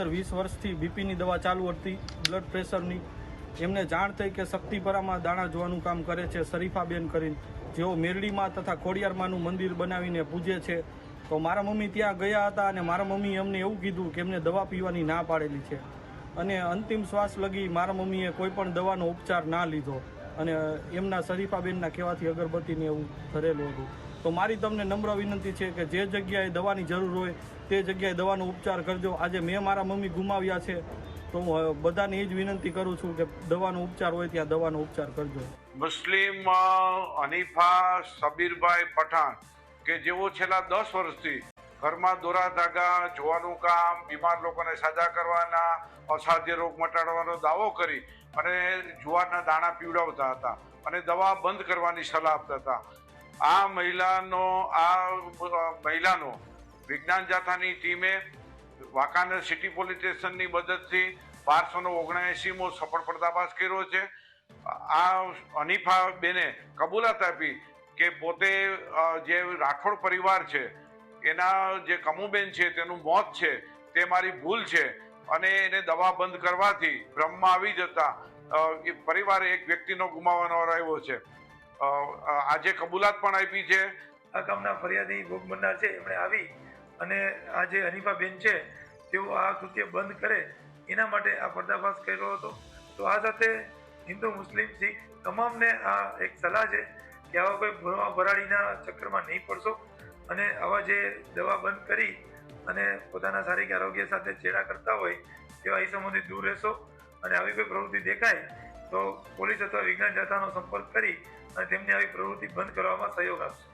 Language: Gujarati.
અંદર વીસ વર્ષથી બીપીની દવા ચાલુ હતી બ્લડ પ્રેશરની એમને જાણ થઈ કે શક્તિપરામાં દાણા જોવાનું કામ કરે છે શરીફાબેન કરીને. જેઓ મેરડીમાં તથા ખોડિયારમાંનું મંદિર બનાવીને પૂજે છે. તો મારા મમ્મી ત્યાં ગયા હતા અને મારા મમ્મીએ અમને એવું કીધું કે એમને દવા પીવાની ના પાડેલી છે. અને અંતિમ શ્વાસ લગી મારા મમ્મીએ કોઈ પણ દવાનો ઉપચાર ના લીધો. અને એમના શરીફાબેનના કહેવાથી અગરબત્તીને એવું ધરેલું હતું. તો મારી તમને નમ્ર વિનંતી છે કે જે જગ્યાએ દવાની જરૂર હોય તે જગ્યાએ દવાનો ઉપચાર કરજો. આજે મેં મારા મમ્મી ગુમાવ્યા છે તો હું બધાને એ જ વિનંતી કરું છું કે દવાનો ઉપચાર હોય ત્યાં દવાનો ઉપચાર કરજો. મુસ્લિમ અ, હનીફા સબીરભાઈ પઠાણ કે જેઓ છેલ્લા દસ વર્ષથી ઘરમાં દોરા ધાગા, જોવાનું કામ, બીમાર લોકોને સાજા કરવાના, અસાધ્ય રોગ મટાડવાનો દાવો કરી અને જુવારના દાણા પીવડાવતા હતા અને દવા બંધ કરવાની સલાહ આપતા હતા. આ મહિલાનો આ મહિલાનો વિજ્ઞાન જાથાની ટીમે વાંકાનેર સિટી પોલીસ સ્ટેશનની મદદથી બારસોનો ઓગણએંશીમો સફળ પર્દાફાશ કર્યો છે. આ હનીફા બેને કબૂલાત આપી કે પોતે જે રાઠોડ પરિવાર છે એના જે કમુબેન છે, તેનું મોત છે, તે મારી ભૂલ છે. અને એને દવા બંધ કરવાથી ભ્રમમાં આવી જતા એ પરિવારે એક વ્યક્તિનો ગુમાવવાનો આવ્યો છે. આજે કબૂલાત પણ આપી છે. આ ગામના ફરિયાદી ભોગ બનનાર છે, એમણે આવી અને આ જે હનીફાબેન છે, તેઓ આ કૃત્ય બંધ કરે, એના માટે આ પર્દાફાશ કર્યો હતો. તો આ સાથે હિન્દુ, મુસ્લિમ, શીખ, તમામને આ એક સલાહ છે કે આવા કોઈ ભરાડીના ચક્કરમાં નહીં પડશો. અને આવા જે દવા બંધ કરી અને પોતાના શારીરિક આરોગ્ય સાથે ચેડા કરતા હોય તેવા ઈસમોથી દૂર રહેશો અને આવી કોઈ પ્રવૃત્તિ દેખાય તો પોલીસ અથવા વિજ્ઞાન જાથાનો સંપર્ક કરી અને તેમની આવી પ્રવૃત્તિ બંધ કરવામાં સહયોગ આપશો.